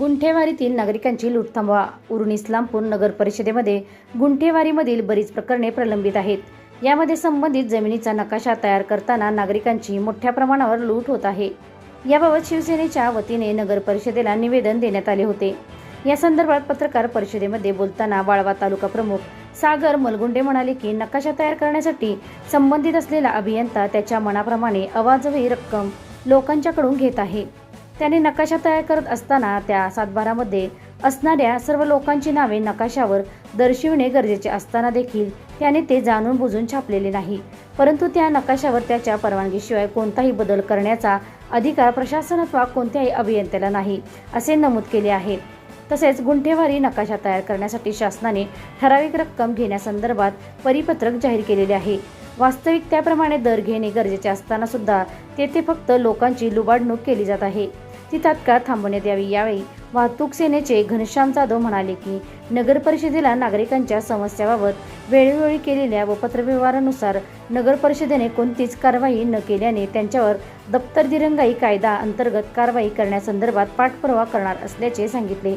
गुंठेवारीतील नागरिकांची लूट थांबवा. उरुण इस्लामपूर नगर परिषदेमध्ये गुंठेवारीमधील बरीच प्रकरणे प्रलंबित आहेत. यामध्ये संबंधित जमिनीचा नकाशा तयार करताना नागरिकांची मोठ्या प्रमाणावर लूट होत आहे. याबाबत शिवसेनेच्या वतीने नगर परिषदेला निवेदन देण्यात आले होते. या संदर्भात पत्रकार परिषदेमध्ये बोलताना वाळवा तालुका प्रमुख सागर मलगुंडे म्हणाले की नकाशा तयार करण्यासाठी संबंधित असलेला अभियंता त्याच्या मनाप्रमाणे अवाजवी रक्कम लोकांच्याकडून घेत आहे. त्याने नकाशा तयार करत असताना त्या सातबारामध्ये असणाऱ्या सर्व लोकांची नावे नकाशावर दर्शविणे गरजेचे असताना देखील त्याने ते जाणून बुजून छापलेले नाही. परंतु त्या नकाशावर त्याच्या परवानगीशिवाय कोणताही बदल करण्याचा अधिकार प्रशासन अथवा कोणत्याही अभियंत्याला नाही असे नमूद केले आहे. तसेच गुंठेवारी नकाशा तयार करण्यासाठी शासनाने ठराविक रक्कम घेण्यासंदर्भात परिपत्रक जाहीर केलेले आहे. वास्तविक त्याप्रमाणे दर घेणे गरजेचे असताना सुद्धा तेथे फक्त लोकांची लुबाडणूक केली जात आहे. ती तात्काळ थांबवण्यात यावी यावेळी वाहतूक सेनेचे घनश्याम जाधव म्हणाले की नगर परिषदेला नागरिकांच्या समस्याबाबत वेळोवेळी केलेल्या व पत्रव्यवहारानुसार नगर परिषदेने कोणतीच कारवाई न केल्याने त्यांच्यावर दप्तर दिरंगाई कायदा अंतर्गत कारवाई करण्यासंदर्भात पाठपुरावा करणार असल्याचे सांगितले.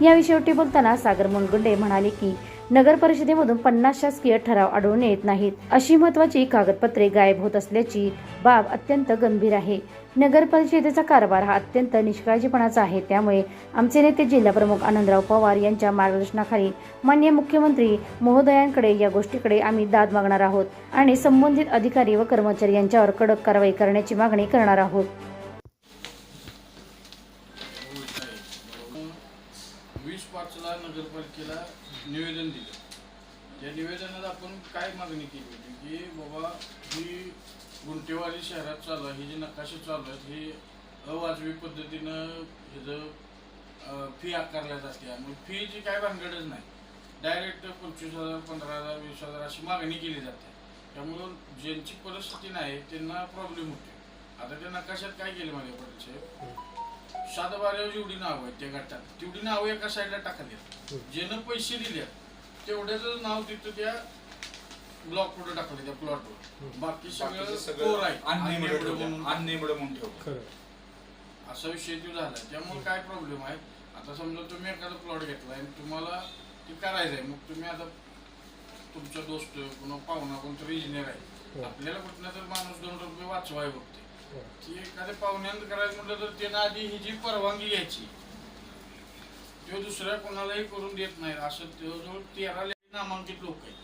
याविषयी बोलताना सागर मुनगुंडे म्हणाले की नगर परिषदेमधून पन्नास शासकीय ठराव आढळून येत नाहीत. अशी महत्वाची कागदपत्रे गायब होत असल्याची बाब अत्यंत गंभीर आहे. नगर परिषदेचा कारभार हा अत्यंत निष्काळजीपणाचा आहे. त्यामुळे आमचे नेते जिल्हाप्रमुख आनंदराव पवार यांच्या मार्गदर्शनाखाली मान्य मुख्यमंत्री महोदयांकडे या गोष्टीकडे आम्ही दाद मागणार आहोत आणि संबंधित अधिकारी व कर्मचारी यांच्यावर कडक कारवाई करण्याची मागणी करणार आहोत. वीस पाचला नगरपालिकेला निवेदन दिलं. त्या निवेदनात आपण काय मागणी केली होती? की बाबा ही गुंटेवाडी शहरात चालू आहे हे जे नकाशे चालू आहेत हे अवाजवी पद्धतीनं ह्याचं फी आकारल्या जाते. आणि फीची काय भानगडच नाही. डायरेक्ट पंचवीस हजार पंधरा हजार वीस हजार अशी मागणी केली जाते. त्यामुळं ज्यांची परिस्थिती नाही त्यांना प्रॉब्लेम होते आता त्या नकाशात काय केलं माझ्या परीक्षेत सातबाऱ्यावर जेवढी नाव आहेत त्या गटात. तेवढी नावं एका साईडला टाकली ज्यानं पैसे दिले तेवढ्याच नाव तिथं त्या ब्लॉक पुढे टाकले त्या प्लॉटवर बाकी सगळं कोर आहे. अननेमड म्हणून. अननेमड म्हणून ठेवलं खरं. असा विषय तो झाला. त्यामुळे काय प्रॉब्लेम आहे? आता समजा तुम्ही एखादा प्लॉट घेतला आणि तुम्हाला ते करायचं आहे. मग तुम्ही आता तुमचा दोस्त किंवा पाहुणा कोणतरी इंजिनियर आहे. हो. आपल्याला कुठला तर माणूस दोन रुपये वाचवाय बघते. ती एखाद्या पाहुण्यानं करायचं म्हटलं तर त्यानं आधी ही जी परवानगी घ्यायची तो दुसऱ्या कोणालाही करून देत नाही. असं जवळजवळ तेरा ले- नामांकित लोक आहेत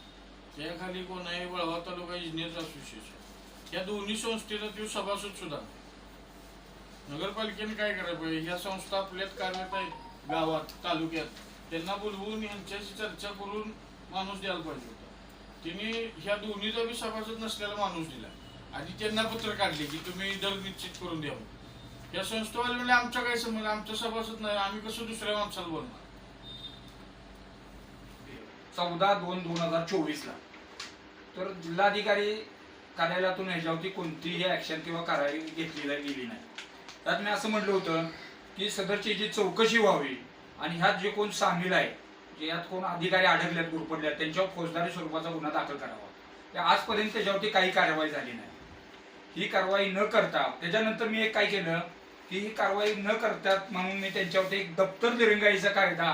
त्याखाली कोण आहे वळवा तालुका इंजिनियर्स असोसिएशन या दोन्ही संस्थेला तो सभासद सुद्धा. नगरपालिकेने काय करायला पाहिजे? ह्या संस्था आपल्यात कार्यरत आहेत गावात तालुक्यात. त्यांना बोलवून यांच्याशी चर्चा करून माणूस द्यायला पाहिजे होता. तिने ह्या दोन्हीचा बी सभासद नसलेला माणूस दिला. आणि त्यांना पत्र काढले की तुम्ही दर निश्चित करून द्या या संस्थेवाले म्हणजे आमच्या काय संबंध आमच्या सभासद नाही आम्ही कसं दुसऱ्या माणसाला बोलणार? चौदा दोन दोन हजार चोवीस ला तर जिल्हाधिकारी कार्यालयातून ह्याच्यावरती कोणतीही ॲक्शन किंवा कारवाई घेतली गेली नाही. त्यात मी असं म्हटलं होतं की सदरची जी चौकशी व्हावी आणि ह्यात जे कोण सामील आहे जे यात कोण अधिकारी अडकल्यात गुरपडल्यात त्यांच्यावर फौजदारी स्वरूपाचा गुन्हा दाखल करावा. ते आजपर्यंत त्याच्यावरती काही कारवाई झाली नाही. ही कारवाई न करता त्याच्यानंतर मी एक काय केलं की ही कारवाई न करतात म्हणून मी त्यांच्यावरती एक दप्तर दिरंगाईचा कायदा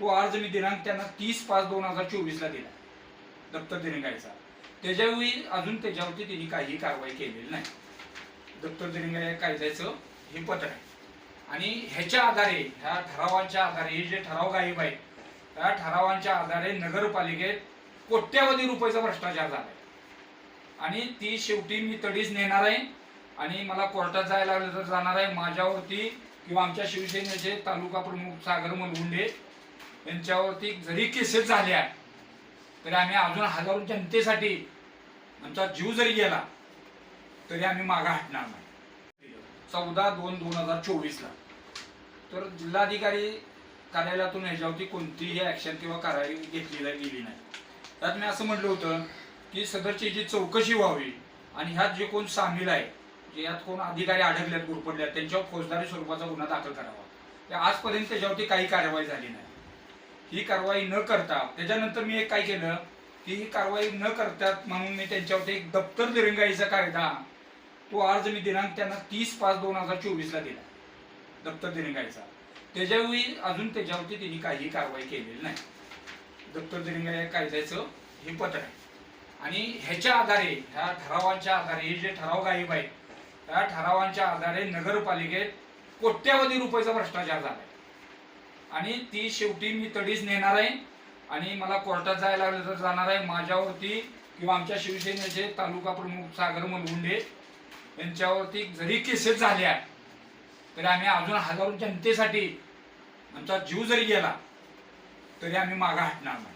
तो अर्ज मी दिनांक त्यांना तीस पाच दोन हजार चोवीसला दिला दप्तर दिरंगाईचा त्याच्यावेळी अजून त्याच्यावरती त्यांनी काही कारवाई केलेली नाही. दप्तर दिरंगाई कायद्याचं हे पत्र आहे. आणि ह्याच्या आधारे ह्या ठरावांच्या आधारे हे जे ठराव गायब आहेत त्या ठरावांच्या आधारे नगरपालिकेत कोट्यावधी रुपयाचा भ्रष्टाचार झाला आणि ती शेवटी मी तडीच नेणार आहे. आणि मला कोर्टात जायला लागलं तर जाणार आहे माझ्यावरती किंवा आमच्या शिवसेनेचे तालुका प्रमुख सागर मलगुंडे यांच्यावरती जरी केसेस झाल्या तरी आम्ही अजून हजारो जनतेसाठी आमचा जीव जरी गेला तरी आम्ही मागा हटणार नाही. चौदा दोन दोन हजार चोवीसला. तर जिल्हाधिकारी कार्यालयातून ह्याच्यावरती कोणतीही ॲक्शन किंवा कारवाई घेतली गेली नाही. त्यात मी असं म्हटलं होतं की सदरची जी चौकशी व्हावी आणि ह्यात जे कोण सामील आहे जे यात कोण अधिकारी अडकल्यात गुरपडल्यात त्यांच्यावर फौजदारी स्वरूपाचा गुन्हा दाखल करावा. त्या आजपर्यंत त्याच्यावरती काही कारवाई झाली नाही. ही कारवाई न करता त्याच्यानंतर मी एक काय केलं की ही कारवाई न करतात म्हणून मी त्यांच्यावरती एक दप्तर दिरंगाईचा कायदा तो अर्ज मी दिनांक त्यांना तीस पाच दोन हजार चोवीसला दिला दप्तर दिरंगाईचा त्याच्यावेळी अजून त्याच्यावरती त्यांनी काही कारवाई केलेली नाही. दप्तर दिरंगाई कायद्याचं हे पत्र आहे. आणि ह्याच्या आधारे ह्या ठरावांच्या आधारे हे जे ठराव गायब आहेत त्या ठरावांच्या आधारे नगरपालिकेत कोट्यावधी रुपयाचा भ्रष्टाचार झाला आणि ती शेवटी मी तडीच नेणार आहे आणि मला कोर्टात जायला लागलं तर जाणार आहे माझ्यावरती किंवा आमच्या शिवसेनेचे तालुका प्रमुख सागर मलगुंडे यांच्यावरती जरी केसेस झाल्या तरी आम्ही अजून हजारो जनतेसाठी आमचा जीव जरी गेला तरी आम्ही मागा हटणार नाही.